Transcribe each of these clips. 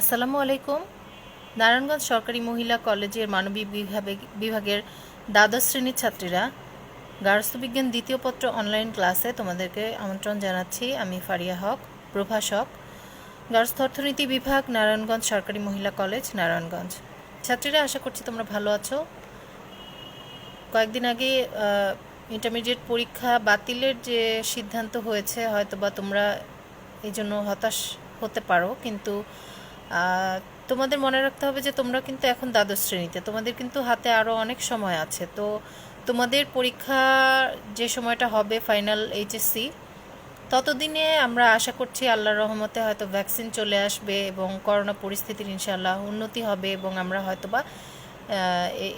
আসসালামু আলাইকুম। নারায়ণগঞ্জ সরকারি মহিলা কলেজের মানবিক বিভাগে বিভাগের দ্বাদশ শ্রেণির ছাত্রীরা গার্হস্থ্য বিজ্ঞান দ্বিতীয় পত্র অনলাইন ক্লাসে তোমাদেরকে আমন্ত্রণ জানাচ্ছি। আমি ফারিয়া হক, প্রভাষক। গার্হস্থ্য অর্থনীতি বিভাগ, নারায়ণগঞ্জ সরকারি মহিলা কলেজ, নারায়ণগঞ্জ। ছাত্রীরা, আশা করছি তোমরা ভালো আছো। কয়েকদিন আগে ইন্টারমিডিয়েট পরীক্ষা বাতিলের যে সিদ্ধান্ত হয়েছে হয়তো বা তোমরা এই জন্য হতাশ হতে পারো, কিন্তু তোমাদের মনে রাখতে হবে যে তোমরা কিন্তু এখন দ্বাদশ শ্রেণীতে, তোমাদের কিন্তু হাতে আরও অনেক সময় আছে। তো তোমাদের পরীক্ষা যে সময়টা হবে ফাইনাল এইচএসসি ততদিনে আমরা আশা করছি আল্লাহর রহমতে হয়তো ভ্যাকসিন চলে আসবে এবং করোনা পরিস্থিতির ইনশাআল্লাহ উন্নতি হবে এবং আমরা হয়তোবা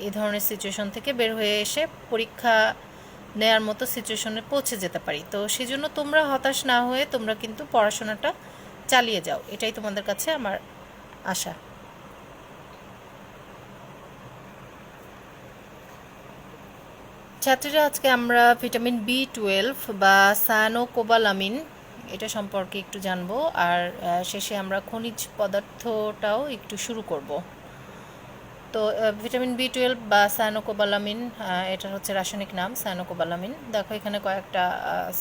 এ- ধরনের সিচুয়েশন থেকে বের হয়ে এসে পরীক্ষা নেয়ার মতো সিচুয়েশনে পৌঁছে যেতে পারি। তো সেই জন্য তোমরা হতাশ না হয়ে তোমরা কিন্তু পড়াশোনাটা চালিয়ে যাও। এটাই তোমাদের কাছে আমার আশা। ছাত্রীরা, আজকে আমরা ভিটামিন বি টুয়েলভ বা সায়ানোকোবালামিন এটা সম্পর্কে একটু জানব। আর শেষে আমরা খনিজ পদার্থটাও একটু শুরু করব। তো ভিটামিন বি টুয়েলভ বা সায়ানোকোবালামিন এটা হচ্ছে রাসায়নিক নাম সায়ানোকোবালামিন দেখো, এখানে কয়েকটা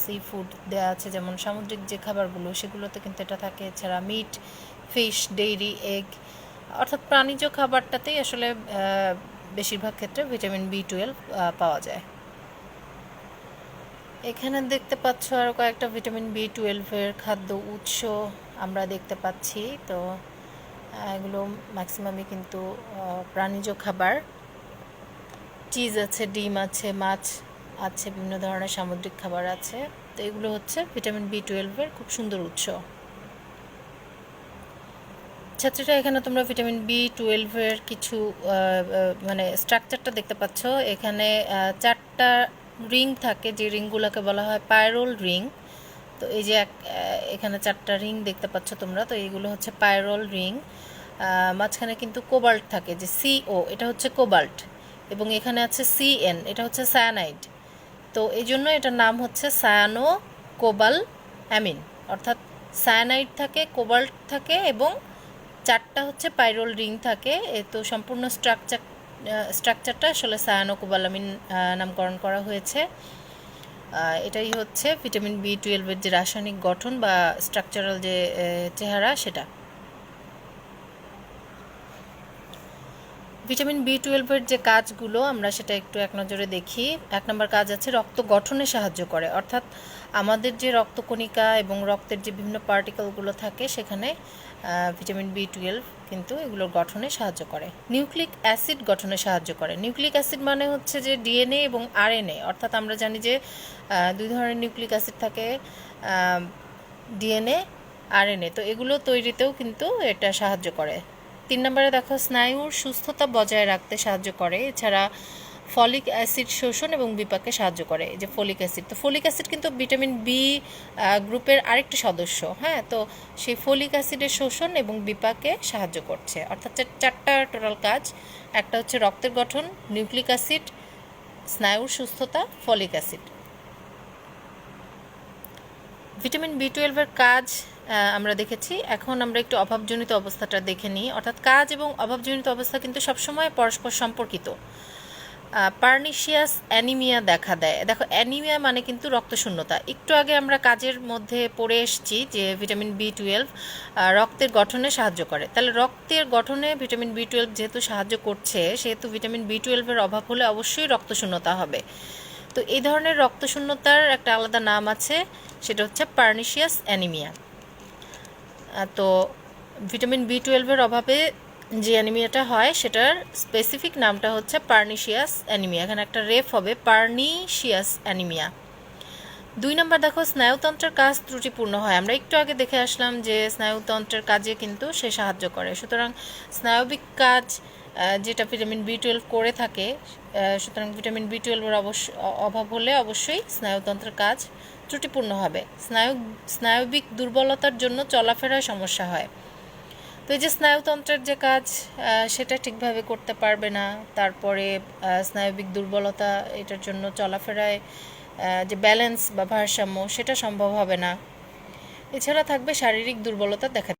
সি ফুড দেওয়া আছে, যেমন সামুদ্রিক যে খাবারগুলো, সেগুলোতে কিন্তু এটা থাকে। এছাড়া মিট ফিশ ডেইরি এগ অর্থাৎ প্রাণীজ খাবারটাতেই আসলে বেশিরভাগ ক্ষেত্রে ভিটামিন বি টুয়েলভ পাওয়া যায়। এখানে দেখতে পাচ্ছ আরও কয়েকটা ভিটামিন বি টুয়েলভের খাদ্য উৎস আমরা দেখতে পাচ্ছি। তো এগুলো ম্যাক্সিমামই কিন্তু প্রাণীজ খাবার। চিজ আছে, ডিম আছে, মাছ আছে, বিভিন্ন ধরনের সামুদ্রিক খাবার আছে। তো এগুলো হচ্ছে ভিটামিন বি টুয়েলভের খুব সুন্দর উৎস। ছাত্রীরা, এখানে তোমরা ভিটামিন বি টুয়েলভের কিছু মানে স্ট্রাকচারটা দেখতে পাচ্ছ। এখানে চারটা রিং থাকে, যে রিংগুলোকে বলা হয় পায়রোল রিং তো এই যে এখানে চারটা রিং দেখতে পাচ্ছ তোমরা, তো এইগুলো হচ্ছে পায়রোল রিং মাঝখানে কিন্তু কোবাল্ট থাকে, যে সিও এটা হচ্ছে কোবাল্ট, এবং এখানে আছে সিএন এটা হচ্ছে সায়ানাইড, তো এই জন্য এটার নাম হচ্ছে সায়ানো কোবাল অ্যামিন, অর্থাৎ সায়ানাইড থাকে, কোবাল্ট থাকে, এবং চারটা হচ্ছে পাইরোল রিং থাকে তো সম্পূর্ণ স্ট্রাকচার স্ট্রাকচারটা আসলে সায়ানো কোবাল কোবালামিন নামকরণ করা হয়েছে। এটাই হচ্ছে ভিটামিন বি টুয়েলভের যে রাসায়নিক গঠন বা স্ট্রাকচারাল যে চেহারা সেটা। ভিটামিন বি টুয়েলভের যে কাজগুলো আমরা সেটা একটু এক নজরে দেখি। এক নম্বর কাজ আছে রক্ত গঠনে সাহায্য করে। অর্থাৎ আমাদের যে রক্তকণিকা এবং রক্তের যে বিভিন্ন পার্টিকেলগুলো থাকে, সেখানে ভিটামিন বি টুয়েলভ কিন্তু এগুলোর গঠনে সাহায্য করে। নিউক্লিক অ্যাসিড গঠনে সাহায্য করে। নিউক্লিক অ্যাসিড মানে হচ্ছে যে ডিএনএ এবং আরএনএ অর্থাৎ আমরা জানি যে দুই ধরনের নিউক্লিক অ্যাসিড থাকে ডিএনএ আরএনএ তো এগুলো তৈরিতেও কিন্তু এটা সাহায্য করে। তিন নম্বরে দেখো, স্নায়ুর সুস্থতা বজায় রাখতে সাহায্য করে। এছাড়া ফলিক অ্যাসিড শোষণ এবং বিপাকে সাহায্য করে, এই যে ফলিক অ্যাসিড। তো ফলিক অ্যাসিড কিন্তু ভিটামিন বি গ্রুপের আরেকটি সদস্য হ্যাঁ? তো সেই ফলিক অ্যাসিডের শোষণ এবং বিপাকে সাহায্য করছে। অর্থাৎ চারটা টোটাল কাজ। একটা হচ্ছে রক্তের গঠন, নিউক্লিক অ্যাসিড, স্নায়ুর সুস্থতা, ফলিক অ্যাসিড। ভিটামিন বি টুয়েলভের কাজ আমরা দেখেছি। এখন আমরা একটু অভাবজনিত অবস্থাটা দেখে নিই। অর্থাৎ কাজ এবং অভাবজনিত অবস্থা কিন্তু সবসময় পরস্পর সম্পর্কিত। পার্নিশিয়াস অ্যানিমিয়া দেখা দেয়। দেখো, অ্যানিমিয়া মানে কিন্তু রক্তশূন্যতা। একটু আগে আমরা কাজের মধ্যে পড়ে এসেছি যে ভিটামিন বি টুয়েলভ রক্তের গঠনে সাহায্য করে। তাহলে রক্তের গঠনে ভিটামিন বি টুয়েলভ যেহেতু সাহায্য করছে, সেহেতু ভিটামিন বি টুয়েলভের অভাব হলে অবশ্যই রক্তশূন্যতা হবে। তো এই ধরনের রক্তশূন্যতার একটা আলাদা নাম আছে, সেটা হচ্ছে পার্নিশিয়াস অ্যানিমিয়া। তো ভিটামিন বি টুয়েলভের অভাবে যে অ্যানিমিয়াটা হয়, সেটার স্পেসিফিক নামটা হচ্ছে পার্নিশিয়াস অ্যানিমিয়া এখানে একটা রেফ হবে পার্নিশিয়াস অ্যানিমিয়া দুই নম্বর দেখো, স্নায়ুতন্ত্রের কাজ ত্রুটিপূর্ণ হয়। আমরা একটু আগে দেখে আসলাম যে স্নায়ুতন্ত্রের কাজে কিন্তু সে সাহায্য করে। সুতরাং স্নায়বিক কাজ যেটা ভিটামিন বি টুয়েলভ করে থাকে সুতরাং ভিটামিন বি টুয়েলভের অবশ্য, অভাব হলে অবশ্যই স্নায়ুতন্ত্রের কাজ ত্রুটিপূর্ণ হবে। স্নায়ু, স্নায়বিক দুর্বলতার জন্য চলাফেরায় সমস্যা হয়। তো এই যে স্নায়ুতন্ত্রের যে কাজ সেটা ঠিকভাবে করতে পারবে না। তারপরে স্নায়বিক দুর্বলতা, এটার জন্য চলাফেরায় যে ব্যালেন্স বা ভারসাম্য, সেটা সম্ভব হবে না। এছাড়া থাকবে শারীরিক দুর্বলতা দেখা